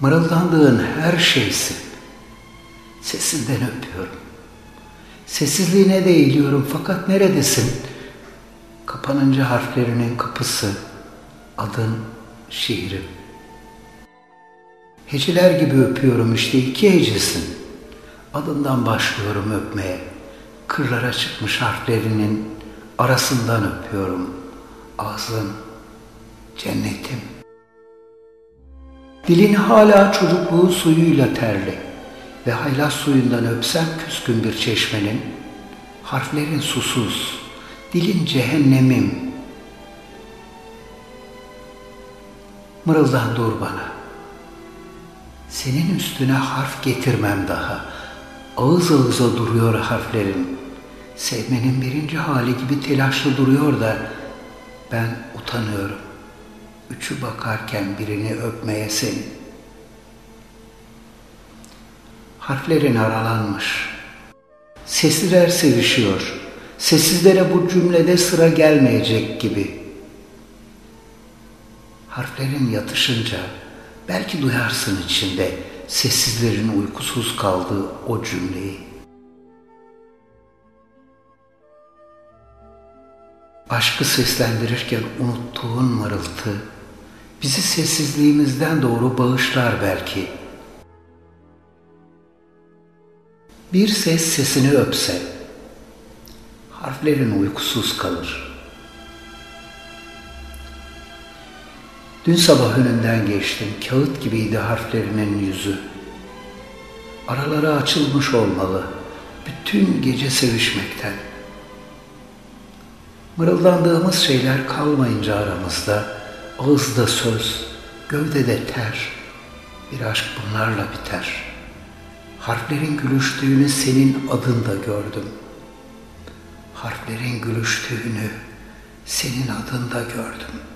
Mırıldandığın her şeysin. Sesinden öpüyorum. Sessizliğine de eğiliyorum fakat neredesin? Kapanınca harflerinin kapısı, adın, şiirim. Heceler gibi öpüyorum işte iki hecesin. Adından başlıyorum öpmeye. Kırlara çıkmış harflerinin arasından öpüyorum. Ağzın, cennetim. Dilin hala çocukluğu suyuyla terli ve haylaz suyundan öpsem küskün bir çeşmenin, harflerin susuz, dilin cehennemim. Mırıldan dur bana. Senin üstüne harf getirmem daha. Ağız ağıza duruyor harflerin. Sevmenin birinci hali gibi telaşlı duruyor da ben utanıyorum. Üçü bakarken birini öpmeye senin. Harflerin aralanmış. Sesliler sevişiyor. Sessizlere bu cümlede sıra gelmeyecek gibi. Harflerin yatışınca belki duyarsın içinde sessizlerin uykusuz kaldığı o cümleyi. Aşkı seslendirirken unuttuğun mırıltı bizi sessizliğimizden doğru bağışlar belki. Bir ses sesini öpse, harflerin uykusuz kalır. Dün sabah önünden geçtim, kağıt gibiydi harflerinin yüzü. Araları açılmış olmalı, bütün gece sevişmekten. Mırıldandığımız şeyler kalmayınca aramızda, ağızda söz, gövdede ter, bir aşk bunlarla biter.'' Harflerin gülüştüğünü senin adında gördüm. Harflerin gülüştüğünü senin adında gördüm.''